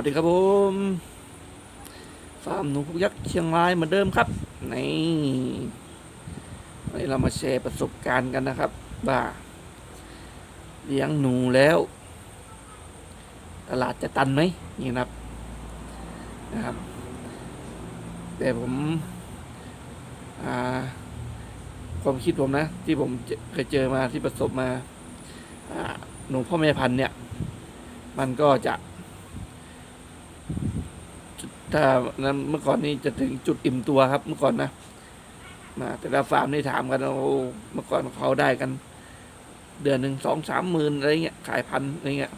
วัสดีครับผมฟาร์มหนูพุกยักษ์เชียงรายเหมือนเดิมครับนี่วันนี้เรามาแชร์ประสบการณ์กันนะครับว่าเลี้ยงหนูแล้ว ตลาดจะตันไหมนี่นะครับนะครับ แต่ผมความคิดผมนะ ที่ผมเคยเจอมาที่ประสบมาอ่าหนูพ่อแม่พันธุ์เนี่ย มันก็จะ ถ้านั้นเมื่อก่อนนี้จะถึงจุดอิ่มตัวครับ เมื่อก่อนนะนะแต่ละฟาร์มนี่ถามกันโอ้เมื่อก่อนเขาได้กัน เดือนหนึ่งสองสามหมื่นอะไรเงี้ยขายพันอะไรเงี้ย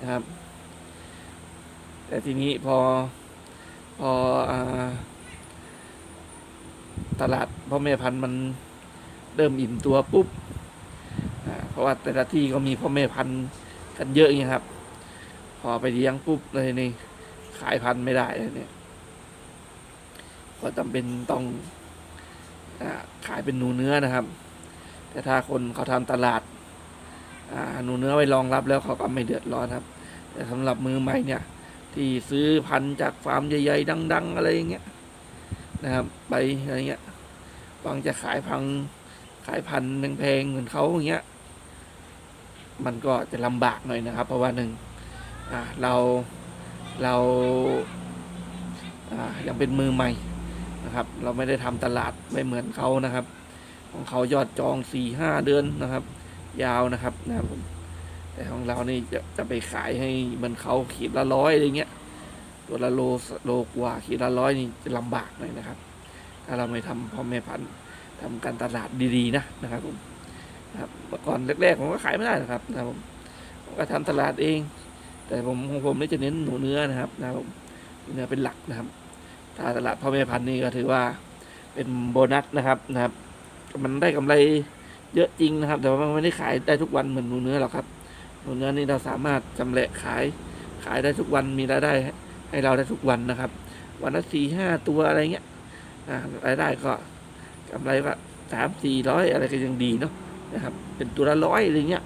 นะครับ แต่ทีนี้พอพออตลาดพ่อแม่พันธุ์มันเริ่มอิ่มตัวปุ๊บเพราะว่าแต่ละที่ก็มีพ่อแม่พันธุ์กันเยอะอย่างเงี้ยครับ พอไปเลี้ยงปุ๊บเลยนี่ ขายพันธุ์ไม่ได้เลยเนี่ย ก็จำเป็นต้องขายเป็นหนูเนื้อนะครับ แต่ถ้าคนเขาทำตลาดหนูเนื้อไว้รองรับแล้วเขาก็ไม่เดือดร้อนครับ แต่สำหรับมือใหม่เนี่ย ที่ซื้อพันธุ์จากฟาร์มใหญ่ๆดัง ๆ อะไรอย่างเงี้ยนะครับไปอะไรเงี้ยหวังจะขายพังขายพันธุ์แพงๆเหมือนเขาอย่างเงี้ย มันก็จะลำบากหน่อยนะครับ เพราะว่าหนึ่งเรา เรายังเป็นมือใหม่นะครับ เราไม่ได้ทำตลาดไม่เหมือนเขานะครับ ของเขายอดจองสี่ห้าเดือนนะครับ ยาวนะครับนะครับผมแต่ของเรานี่จะจะไปขายให้มันเขาขีดละร้อยอะไรเงี้ยตัวละโลโลกว่าขีดละร้อยนี่จะลำบากหน่อยนะครับ ถ้าเราไม่ทำพ่อแม่พันธุ์ทำการตลาดดีๆนะนะครับผมนะครับก่อนแรกๆผมก็ขายไม่ได้นะครับนะครับผมก็ทำตลาดเอง แต่ผมของผมนี่จะเน้นหนูเนื้อนะครับนะครับผมเนื้อเป็นหลักนะครับถ้าตลาดพ่อแม่พันธุ์นี่ก็ถือว่าเป็นโบนัสนะครับนะครับ มันได้กำไรเยอะจริงนะครับ แต่ว่ามันไม่ได้ขายได้ทุกวันเหมือนหนูเนื้อหรอกครับหนูเนื้อนี่เราสามารถจำแหละขายขายได้ทุกวันมีรายได้ ให้เราได้ทุกวันนะครับ วันละสี่ห้าตัวอะไรเงี้ยรายได้ก็กำไรก็สามสี่ร้อยอะไรก็ยังดีเนาะนะครับ เป็นตัวละร้อยอะไรเงี้ย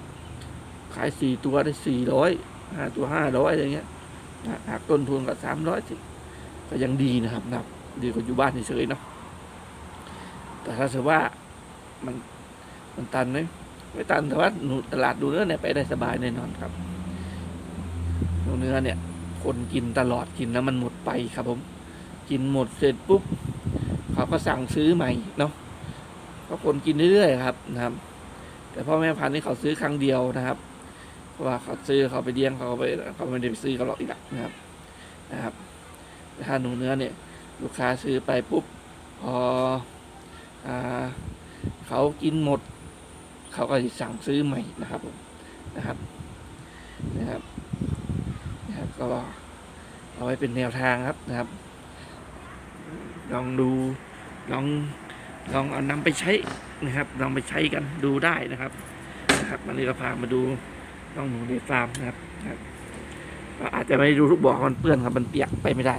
ขายสี่ตัวได้สี่ร้อย ห้าตัวห้าร้อยอะไรเงี้ยหักต้นทุนก็สามร้อยสิก็ยังดีนะครับนะดีกว่าอยู่บ้านเฉยๆเนาะแต่ถ้าเกิดว่ามันมันตันไหมไม่ตันแต่ว่าหนูตลาดดูเนื้อเนี่ยไปได้สบายแน่นอนครับหนูเนื้อเนี่ย คนกินตลอดกินแล้วมันหมดไปครับผม กินหมดเสร็จปุ๊บเขาก็สั่งซื้อใหม่เนาะเพราะคนกินเรื่อยๆครับนะครับ แต่พ่อแม่พันธุ์นี่เขาซื้อครั้งเดียวนะครับ ว่าเขาซื้อเขาไปเลี้ยงเขาไปเขาไม่ได้ไปซื้อเขาหรอกอีกอะนะครับนะครับแต่ถ้าหนูเนื้อเนี่ย ลูกค้าซื้อไปปุ๊บพออเขากินหมด เขาก็จะสั่งซื้อใหม่นะครับนะครับนะครับนะครับ ก็เอาไว้เป็นแนวทางครับนะครับ ลองดูลองลองเอานำไปใช้นะครับ ลองไปใช้กันดูได้นะครับนะครับวันนี้ก็พามาดู น้องหนูในฟาร์มนะครับอาจจะไม่ดูทุกบ่อมันเปื้อนครับมันเปียกไปไม่ได้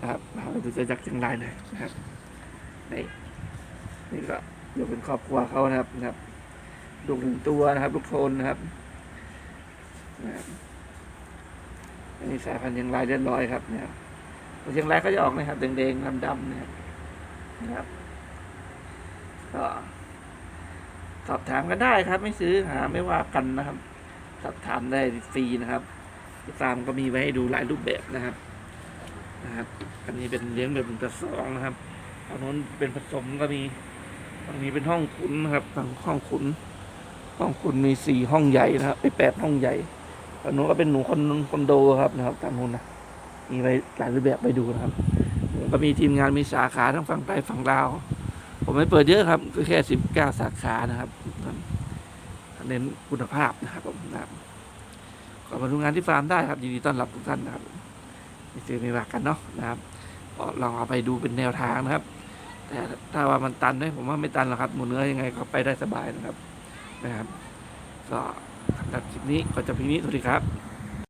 นะครับเราดูจะจากเชียงรายหน่อยนะครับนี่นี่ก็อยู่เป็นครอบครัวเขานะครับนะครับลูกหนึ่งตัวนะครับลูกโทนนะครับอันนี้สายพันธุ์เชียงรายเรียบร้อยครับนะครับเชียงรายเขาจะออกนะครับแดงๆดำๆนะครับนะครับก็ สอบถามกันได้ครับ ไม่ซื้อหาไม่ว่ากันนะครับ สอบถามได้ฟรีนะครับที่ฟามก็มีไว้ให้ดูหลายรูปแบบนะครับนะครับ อันนี้เป็นเลี้ยงแบบหนึ่งต่อสองนะครับทางโน้นเป็นผสมก็มีตรงนี้เป็นห้องขุนนะครับทางห้องขุน ห้องขุนมีสี่ห้องใหญ่นะครับไปแปดห้องใหญ่ทางโน้นก็เป็นหนูคนคอนโดครับนะครับทางโน้นนะมีไว้หลายรูปแบบไปดูนะครับผมก็มีทีมงานมีสาขาทั้งฝั่งใต้ฝั่งลาว ผมไม่เปิดเยอะครับ ก็แค่สิบเก้าสาขานะครับเน้นคุณภาพนะครับผมนะครับก็มาดูงานที่ฟาร์มได้ครับยินดีต้อนรับทุกท่านนะครับไม่ซื้อม่ว่ากันเนาะนะครับก็ลองเอาไปดูเป็นแนวทางนะครับ แต่ถ้าว่ามันตันไหมผมว่าไม่ตันหรอกครับหมูเนื้อยังไงก็ไปได้สบายนะครับนะครับ ก็สำหรับคลิปนี้ก็จะพียงนี้สวัสดีครับ